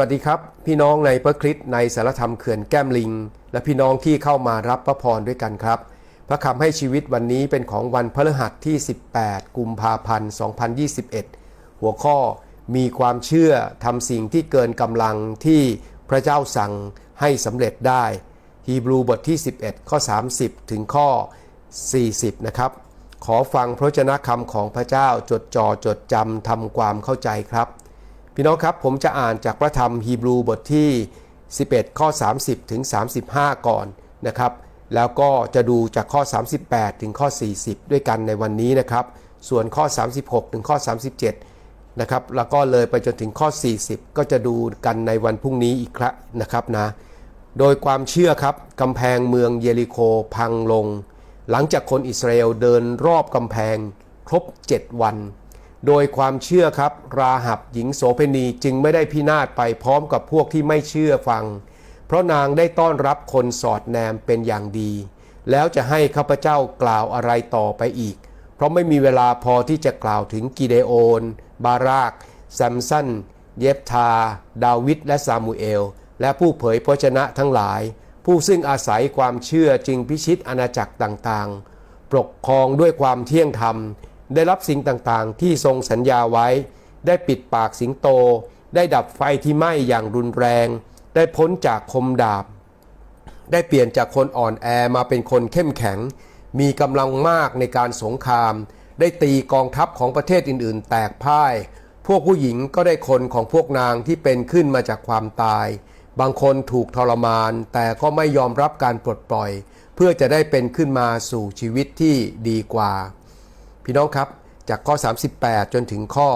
วัสดีครับ พี่น้องในพระคริสต์ในสารธรรมเขื่อนแก้มลิง และพี่น้องที่เข้ามารับพระพรด้วยกันครับ พระคำให้ชีวิตวันนี้เป็นของวันพฤหัสที่ 18 กุมภาพันธ์ 2021 หัวข้อมีความเชื่อทำสิ่งที่เกินกำลังที่พระเจ้าสั่งให้สำเร็จได้ฮีบรูบทที่ 11 ข้อ 30 ถึงข้อ 40 นะครับ ขอฟังพระเจนะคำของพระเจ้าจดจ่อจดจำทำความเข้าใจครับ พี่น้องครับผมจะอ่านจากพระธรรมฮีบรูบทที่ 11 ข้อ 30 ถึง 35 ก่อนนะครับ แล้วก็จะดูจากข้อ 38 ถึงข้อ 40 ด้วยกันในวันนี้นะครับ ส่วนข้อ 36 ถึงข้อ 37 นะครับ แล้วก็เลยไปจนถึงข้อ 40 ก็จะดูกันในวันพรุ่งนี้อีกครั้งนะครับนะ โดยความเชื่อครับกำแพงเมืองเยริโคพังลง หลังจากคนอิสราเอลเดินรอบกำแพงครบ 7 วัน โดยความเชื่อครับ ราหับหญิงโสเพณีจึงไม่ได้พินาศไปพร้อมกับพวกที่ไม่เชื่อฟัง เพราะนางได้ต้อนรับคนสอดแนมเป็นอย่างดี แล้วจะให้ข้าพเจ้ากล่าวอะไรต่อไปอีก เพราะไม่มีเวลาพอที่จะกล่าวถึงกิเดโอน บารากแซมสัน เยฟทา ดาวิดและซามูเอล และผู้เผยพระชนะทั้งหลาย ผู้ซึ่งอาศัยความเชื่อจึงพิชิตอาณาจักรต่างๆ ปกครองด้วยความเที่ยงธรรม ได้รับสิ่งต่างๆ ที่ทรงสัญญาไว้ ได้ปิดปากสิงโต ได้ดับไฟที่ไหม้อย่างรุนแรง ได้พ้นจากคมดาบ ได้เปลี่ยนจากคนอ่อนแอมาเป็นคนเข้มแข็ง มีกำลังมากในการสงคราม ได้ตีกองทัพของประเทศอื่นๆ แตกพ่าย พวกผู้หญิงก็ได้คนของพวกนางที่เป็นขึ้นมาจากความตาย บางคนถูกทรมาน แต่ก็ไม่ยอมรับการปลดปล่อย เพื่อจะได้เป็นขึ้นมาสู่ชีวิตที่ดีกว่า พี่น้องครับ จากข้อ 38 จนถึงข้อ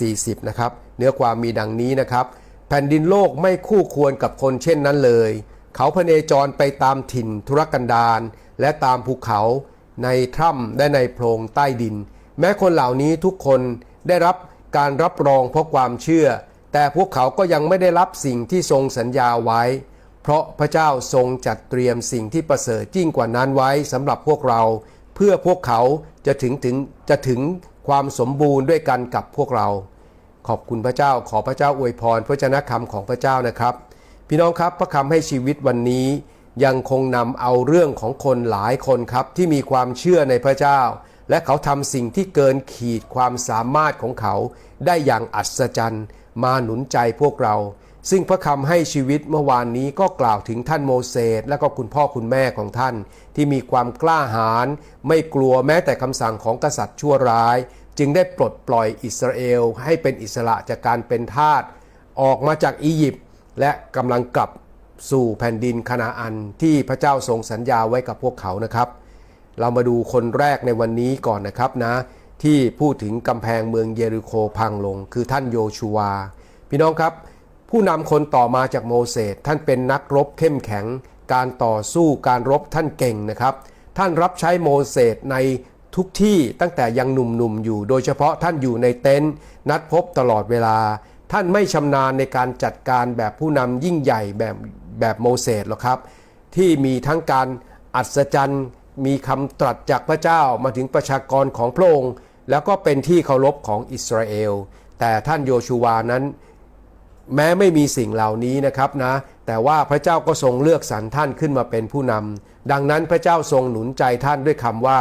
40 นะครับ เนื้อความมีดังนี้นะครับ แผ่นดินโลกไม่คู่ควรกับคนเช่นนั้นเลย เขาพเนจรไปตามถิ่นธุรกันดารและตามภูเขาในถ้ำและในโพรงใต้ดิน แม้คนเหล่านี้ทุกคนได้รับการรับรองเพราะความเชื่อ แต่พวกเขาก็ยังไม่ได้รับสิ่งที่ทรงสัญญาไว้ เพราะพระเจ้าทรงจัดเตรียมสิ่งที่ประเสริฐยิ่งกว่านั้นไว้สำหรับพวกเรา เพื่อพวกเขา จะถึงถึงจะถึงความสมบูรณ์ด้วยกันกับพวกเรา ขอบคุณพระเจ้าขอพระเจ้าอวยพรพระเจนะคำของพระเจ้านะครับ พี่น้องครับพระคำให้ชีวิตวันนี้ยังคงนำเอาเรื่องของคนหลายคนครับ ที่มีความเชื่อในพระเจ้า และเขาทำสิ่งที่เกินขีดความสามารถของเขา ได้อย่างอัศจรรย์ มาหนุนใจพวกเรา ซึ่งพระคำให้ชีวิตเมื่อวานนี้ก็กล่าวถึงท่านโมเสสและก็คุณพ่อคุณแม่ของท่าน ที่มีความกล้าหาญไม่กลัวแม้แต่คำสั่งของกษัตริย์ชั่วร้าย จึงได้ปลดปล่อยอิสราเอลให้เป็นอิสระจากการเป็นทาสออกมาจากอียิปต์และกำลังกลับสู่แผ่นดินคานาอันที่พระเจ้าทรงสัญญาไว้กับพวกเขานะครับ เรามาดูคนแรกในวันนี้ก่อนนะครับนะ ที่พูดถึงกำแพงเมืองเยริโคพังลง คือท่านโยชูวา พี่น้องครับ ผู้นำคนต่อมาจากโมเสสท่านเป็นนักรบเข้มแข็ง การต่อสู้การรบท่านเก่งนะครับ ท่านรับใช้โมเสสในทุกที่ตั้งแต่ยังหนุ่มๆอยู่ โดยเฉพาะท่านอยู่ในเต็นท์นัดพบตลอดเวลา ท่านไม่ชำนาญในการจัดการแบบผู้นำยิ่งใหญ่แบบแบบโมเสสหรอกครับ ที่มีทั้งการอัศจรรย์ มีคำตรัสจากพระเจ้ามาถึงประชากรของพระองค์แล้วก็เป็นที่เคารพของอิสราเอล แต่ท่านโยชูวานั้น แม้ไม่มีสิ่งเหล่านี้นะครับนะ แต่ว่าพระเจ้าก็ทรงเลือกสรรท่านขึ้นมาเป็นผู้นำ ดังนั้นพระเจ้าทรงหนุนใจท่านด้วยคำว่า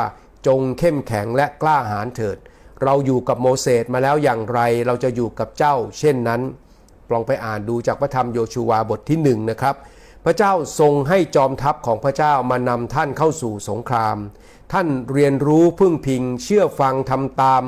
จงเข้มแข็งและกล้าหาญเถิด เราอยู่กับโมเสสมาแล้วอย่างไร เราจะอยู่กับเจ้า เช่นนั้น ลองไปอ่านดูจากพระธรรมโยชูวาบทที่หนึ่งนะครับ พระเจ้าทรงให้จอมทัพของพระเจ้ามานำท่านเข้าสู่สงคราม ท่านเรียนรู้พึ่งพิง เชื่อฟังทำตาม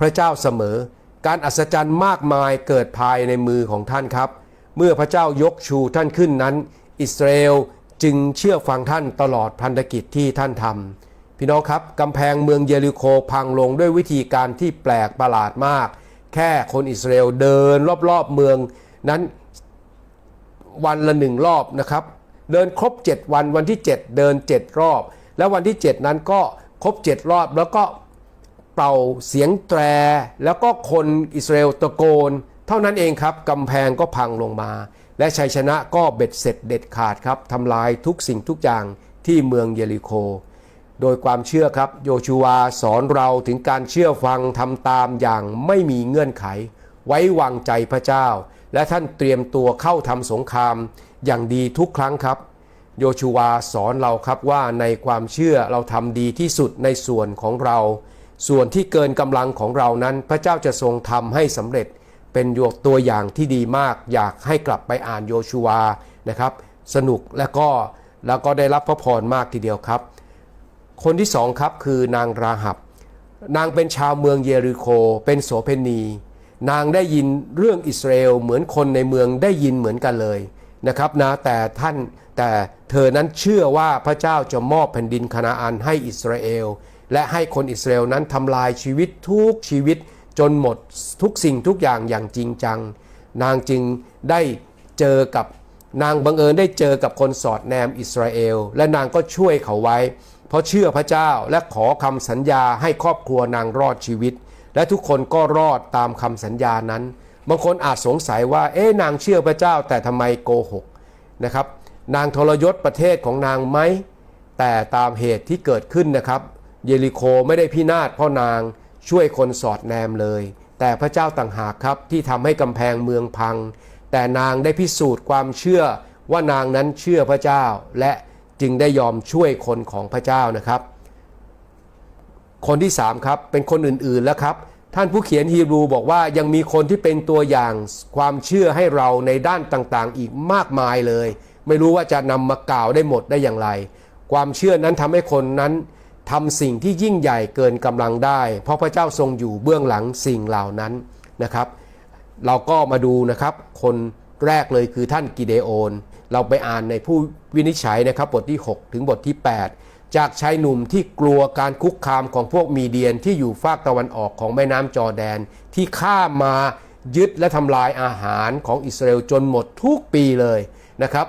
พระเจ้าเสมอ การอัศจรรย์มากมายเกิดภายในมือของท่านครับ เมื่อพระเจ้ายกชูท่านขึ้นนั้น อิสราเอลจึงเชื่อฟังท่านตลอดพันธกิจที่ท่านทำพี่น้องครับกำแพงเมืองเยริโคพังลงด้วยวิธีการที่แปลกประหลาดมาก แค่คนอิสราเอลเดินรอบๆเมืองนั้นวันละหนึ่งรอบนะครับ เดินครบ 7 วันวันที่ 7 เดิน 7 รอบ แล้ววันที่ 7 นั้นก็ครบ 7 รอบแล้วก็ เป่าเสียงแตร แล้วก็คนอิสราเอลตะโกน เท่านั้นเองครับกำแพงก็พังลงมา และชัยชนะก็เบ็ดเสร็จเด็ดขาดครับทำลายทุกสิ่งทุกอย่างที่เมืองเยริโค โดยความเชื่อครับโยชูวาสอนเราถึงการเชื่อฟังทำตามอย่างไม่มีเงื่อนไข ไว้วางใจพระเจ้า และท่านเตรียมตัวเข้าทำสงครามอย่างดีทุกครั้งครับโยชูวาสอนเราครับว่าในความเชื่อเราทำดีที่สุดในส่วนของเรา ส่วนที่เกินกำลังของเรานั้น พระเจ้าจะทรงทำให้สำเร็จเป็นยกตัวอย่างที่ดีมาก อยากให้กลับไปอ่านโยชูวานะครับ สนุกและก็แล้วก็ได้รับพระพรมากทีเดียวครับ คนที่สองครับคือนางราหับ นางเป็นชาวเมืองเยริโคเป็นโสเพณี นางได้ยินเรื่องอิสราเอลเหมือนคนในเมืองได้ยินเหมือนกันเลยนะครับนะแต่ท่านแต่เธอนั้นเชื่อว่าพระเจ้าจะมอบแผ่นดินคานาอันให้อิสราเอล และให้คนอิสราเอลนั้นทำลายชีวิตทุกชีวิตจนหมดทุกสิ่งทุกอย่างอย่างจริงจัง นางจึงได้เจอกับนางบังเอิญได้เจอกับคนสอดแนมอิสราเอล และนางก็ช่วยเขาไว้ เพราะเชื่อพระเจ้าและขอคำสัญญาให้ครอบครัวนางรอดชีวิต และทุกคนก็รอดตามคำสัญญานั้น บางคนอาจสงสัยว่าเอ๊ะนางเชื่อพระเจ้าแต่ทำไมโกหกนะครับ นางทรยศประเทศของนางไหมแต่ตามเหตุที่เกิดขึ้นนะครับ เยริโคไม่ได้พินาศเพราะนางช่วยคนสอดแนมเลย แต่พระเจ้าต่างหากครับที่ทำให้กำแพงเมืองพัง แต่นางได้พิสูจน์ความเชื่อว่านางนั้นเชื่อพระเจ้า และจึงได้ยอมช่วยคนของพระเจ้านะครับ คนที่3ครับเป็นคนอื่นๆแล้วครับ ท่านผู้เขียนฮีบรูบอกว่ายังมีคนที่เป็นตัวอย่างความเชื่อให้เราในด้านต่างๆ อีกมากมายเลย ไม่รู้ว่าจะนำมากล่าวได้หมดได้อย่างไร ความเชื่อนั้นทำให้คนนั้น ทำสิ่งที่ยิ่งใหญ่เกินกำลังได้ เพราะพระเจ้าทรงอยู่เบื้องหลังสิ่งเหล่านั้นนะครับ เราก็มาดูนะครับ คนแรกเลยคือท่านกิเดโอน เราไปอ่านในผู้วินิจฉัยนะครับบทที่ 6 ถึงบทที่ 8 จากชายหนุ่มที่กลัวการคุกคามของพวกมีเดียนที่อยู่ฝากตะวันออกของแม่น้ำจอแดน ที่ข้ามมายึดและทำลายอาหารของอิสราเอลจนหมดทุกปีเลยนะครับ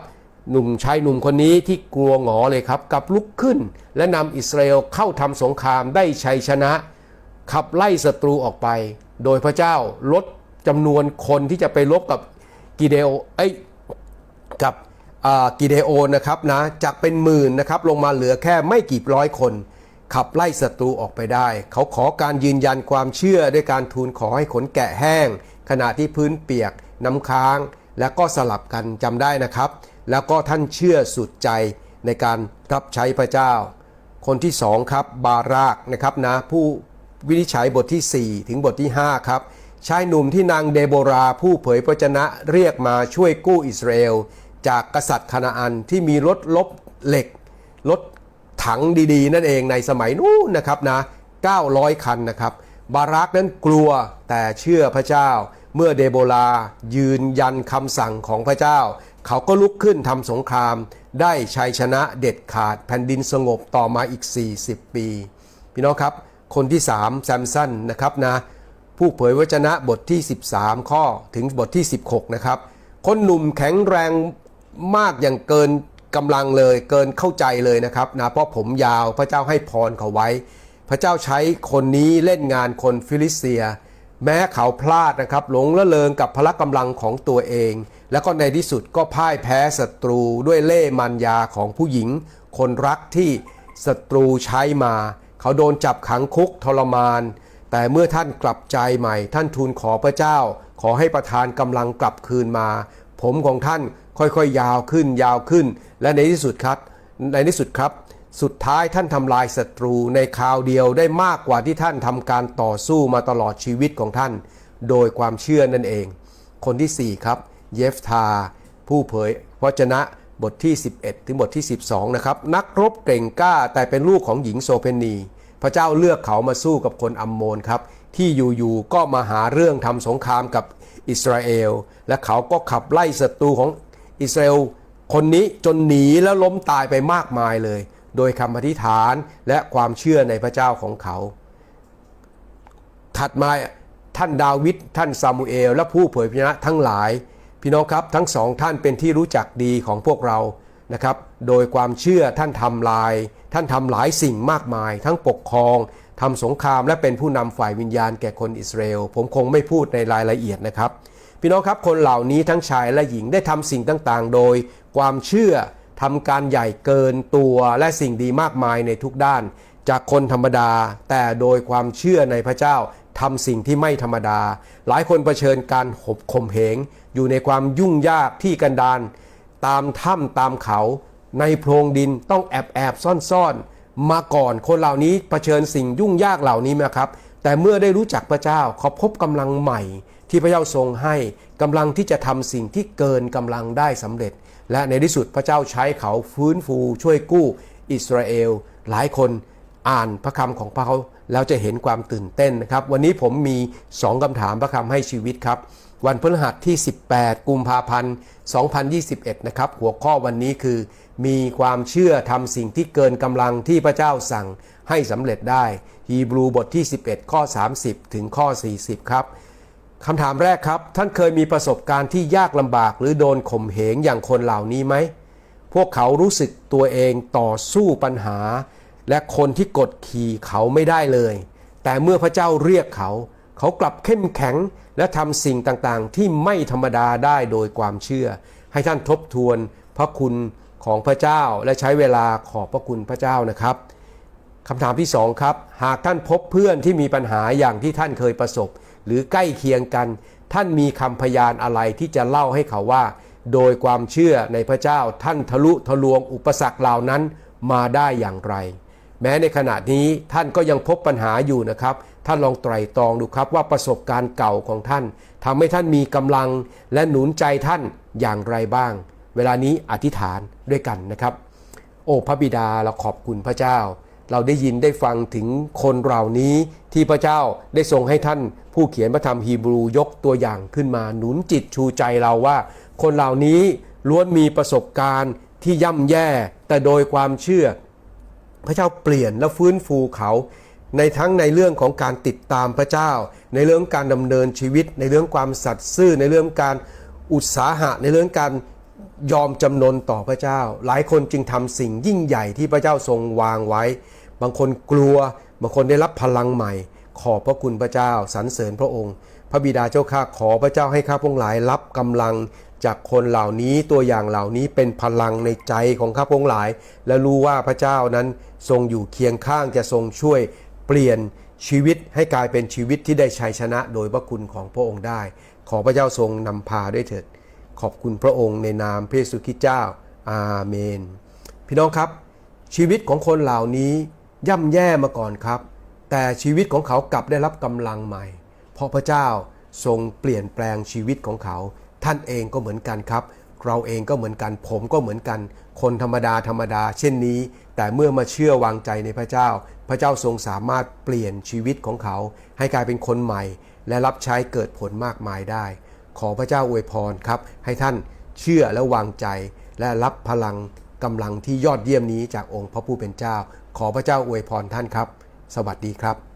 หนุ่มชายหนุ่มคนนี้ที่กลัวหงอเลยครับกับลุกขึ้น และนำอิสราเอลเข้าทำสงครามได้ชัยชนะ ขับไล่ศัตรูออกไป โดยพระเจ้าลดจำนวนคนที่จะไปลบกับกิเดโอเอ้กับกิเดโอนนะครับนะจากเป็นหมื่นนะครับลงมาเหลือแค่ไม่กี่ร้อยคน ขับไล่ศัตรูออกไปได้ เขาขอการยืนยันความเชื่อด้วยการทูลขอให้ขนแกะแห้ง ขณะที่พื้นเปียกน้ำค้าง แล้วก็สลับกันจำได้นะครับ แล้วก็ท่านเชื่อสุดใจในการรับใช้พระเจ้า คนที่สองครับบารากนะครับนะผู้วินิจฉัยบทที่ 4 ถึงบทที่ 5 ครับชายหนุ่มที่นางเดโบราผู้เผยพระชนะเรียกมาช่วยกู้อิสราเอล จากกษัตริย์คานาอันที่มีรถลบเหล็กรถถังดีๆ นั่นเองในสมัยนู้นนะครับนะ900 คันนะครับ บารักนั้นกลัวแต่เชื่อพระเจ้า เมื่อเดโบรายืนยันคำสั่งของพระเจ้า เขาก็ลุกขึ้นทำสงคราม ได้ชัยชนะเด็ดขาดแผ่นดินสงบต่อมาอีก 40 ปี พี่น้องครับ คนที่ 3 แซมสันนะครับนะผู้เผยวจนะบทที่ 13 ข้อถึงบทที่ 16 นะครับ คนหนุ่มแข็งแรงมากอย่างเกินกำลังเลยเกินเข้าใจเลยนะครับนะเพราะผมยาวพระเจ้าให้พรเขาไว้ พระเจ้าใช้คนนี้เล่นงานคนฟิลิสเตีย แม้เขาพลาดนะครับหลงละเลงกับพละกำลังของตัวเอง แล้วก็ในที่สุดก็พ่ายแพ้ศัตรูด้วยเล่มันยาของผู้หญิง คนรักที่ศัตรูใช้มา เขาโดนจับขังคุกทรมาน แต่เมื่อท่านกลับใจใหม่ ท่านทูลขอพระเจ้า ขอให้ประทานกำลังกลับคืนมา ผมของท่านค่อยๆยาวขึ้นยาวขึ้น และในที่สุดครับ ในที่สุดครับ สุดท้ายท่านทำลายศัตรูในคราวเดียวได้มากกว่าที่ท่านทำการต่อสู้มาตลอดชีวิตของท่าน โดยความเชื่อนั่นเอง คนที่ 4 ครับ เยฟทา ผู้เผยพระชนะบทที่ 11 ถึงบทที่ 12 นะครับ นักรบเก่งกล้าแต่เป็นลูกของหญิงโซเพนี พระเจ้าเลือกเขามาสู้กับคนอัมโมนครับ ที่อยู่ๆก็มาหาเรื่องทำสงครามกับอิสราเอล และเขาก็ขับไล่ศัตรูของอิสราเอลคนนี้จนหนีแล้วล้มตายไปมากมายเลย โดยคำอธิษฐานและความเชื่อในพระเจ้าของเขา ถัดมาท่านดาวิดท่านซามูเอล และผู้เผยพระชนะทั้งหลาย พี่น้องครับทั้งสองท่านเป็นที่รู้จักดีของพวกเรานะครับ โดยความเชื่อท่านทำลาย ท่านทำหลายสิ่งมากมาย ทั้งปกครองทำสงครามและเป็นผู้นำฝ่ายวิญญาณแก่คนอิสราเอล ผมคงไม่พูดในรายละเอียดนะครับ พี่น้องครับคนเหล่านี้ทั้งชายและหญิงได้ทำสิ่งต่างๆ โดยความเชื่อ ทำการใหญ่เกินตัวและสิ่งดีมากมายในทุกด้าน จากคนธรรมดา แต่โดยความเชื่อในพระเจ้าทำสิ่งที่ไม่ธรรมดา หลายคนเผชิญการหบข่มเหง อยู่ในความยุ่งยากที่กันดารตามถ้ำตามเขา ในโพรงดินต้องแอบแอบซ่อนซ่อนๆมาก่อนคนเหล่านี้เผชิญสิ่งยุ่งยากเหล่านี้มาครับ แต่เมื่อได้รู้จักพระเจ้าเขาพบกำลังใหม่ ที่พระเจ้าทรงให้กำลังที่จะทำสิ่งที่เกินกำลังได้สำเร็จ และในที่สุดพระเจ้าใช้เขาฟื้นฟูช่วยกู้อิสราเอล หลายคนอ่านพระคำของพระเขาแล้วจะเห็นความตื่นเต้นนะครับ วันนี้ผมมี 2คำถามพระคำให้ชีวิตครับ วันพฤหัสที่ 18 กุมภาพันธ์ 2021 นะครับ หัวข้อวันนี้คือ มีความเชื่อทำสิ่งที่เกินกำลังที่พระเจ้าสั่งให้สำเร็จได้ ฮีบรูบทที่ 11 ข้อ 30 ถึงข้อ 40 ครับ คำถามแรกครับ ท่านเคยมีประสบการณ์ที่ยากลำบากหรือโดนข่มเหงอย่างคนเหล่านี้ไหม พวกเขารู้สึกตัวเองต่อสู้ปัญหา และคนที่กดขี่เขาไม่ได้เลย แต่เมื่อพระเจ้าเรียกเขา เขากลับเข้มแข็งและทำสิ่งต่างๆ ที่ไม่ธรรมดาได้โดยความเชื่อ ให้ท่านทบทวนพระคุณของพระเจ้าและใช้เวลาขอบพระคุณพระเจ้านะครับคำถามที่สองครับ หากท่านพบเพื่อนที่มีปัญหาอย่างที่ท่านเคยประสบ หรือใกล้เคียงกัน ท่านมีคำพยานอะไรที่จะเล่าให้เขาว่า โดยความเชื่อในพระเจ้าท่านทะลุทะลวงอุปสรรคเหล่านั้นมาได้อย่างไร แม้ในขณะนี้ท่านก็ยังพบปัญหาอยู่นะครับ ท่านลองไตร่ตรองดูครับว่าประสบการณ์เก่าของท่านทำให้ท่านมีกำลังและหนุนใจท่านอย่างไรบ้าง เวลานี้อธิษฐานด้วยกันนะครับ โอ้พระบิดาเราขอบคุณพระเจ้า เราได้ยินได้ฟังถึงคนเหล่านี้ที่พระเจ้าได้ทรงให้ท่านผู้เขียนพระธรรมฮีบรูยกตัวอย่างขึ้นมาหนุนจิตชูใจเราว่า คนเหล่านี้ล้วนมีประสบการณ์ที่ย่ำแย่ แต่โดยความเชื่อ พระเจ้าเปลี่ยนและฟื้นฟูเขา ในทั้งในเรื่องของการติดตามพระเจ้า ในเรื่องการดำเนินชีวิต ในเรื่องความสัตย์ซื่อ ในเรื่องการอุตสาหะ ในเรื่องการยอมจำนนต่อพระเจ้า หลายคนจึงทำสิ่งยิ่งใหญ่ที่พระเจ้าทรงวางไว้ บางคนกลัว บางคนได้รับพลังใหม่ ขอบพระคุณพระเจ้าสรรเสริญพระองค์ พระบิดาเจ้าข้าขอพระเจ้าให้ข้าพงหลายรับกำลังจากคนเหล่านี้ตัวอย่างเหล่านี้เป็นพลังในใจของข้าพงหลาย และรู้ว่าพระเจ้านั้นทรงอยู่เคียงข้างจะทรงช่วยเปลี่ยนชีวิตให้กลายเป็นชีวิตที่ได้ชัยชนะโดยพระคุณของพระองค์ได้ ขอพระเจ้าทรงนำพาด้วยเถิด ขอบคุณพระองค์ในนามพระเยซูคริสต์เจ้า อาเมน พี่น้องครับ ชีวิตของคนเหล่านี้ ย่ำแย่มาก่อนครับ แต่ชีวิตของเขากลับได้รับกำลังใหม่ เพราะพระเจ้าทรงเปลี่ยนแปลงชีวิตของเขา ท่านเองก็เหมือนกันครับ เราเองก็เหมือนกัน ผมก็เหมือนกัน คนธรรมดาธรรมดา เช่นนี้ แต่เมื่อมาเชื่อวางใจในพระเจ้า พระเจ้าทรงสามารถเปลี่ยนชีวิตของเขา ให้กลายเป็นคนใหม่ และรับใช้เกิดผลมากมายได้ ขอพระเจ้าอวยพรครับ ให้ท่านเชื่อและวางใจและรับพลัง กำลังที่ยอดเยี่ยมนี้จากองค์พระผู้เป็นเจ้า ขอพระเจ้าอวยพรท่านครับ สวัสดีครับ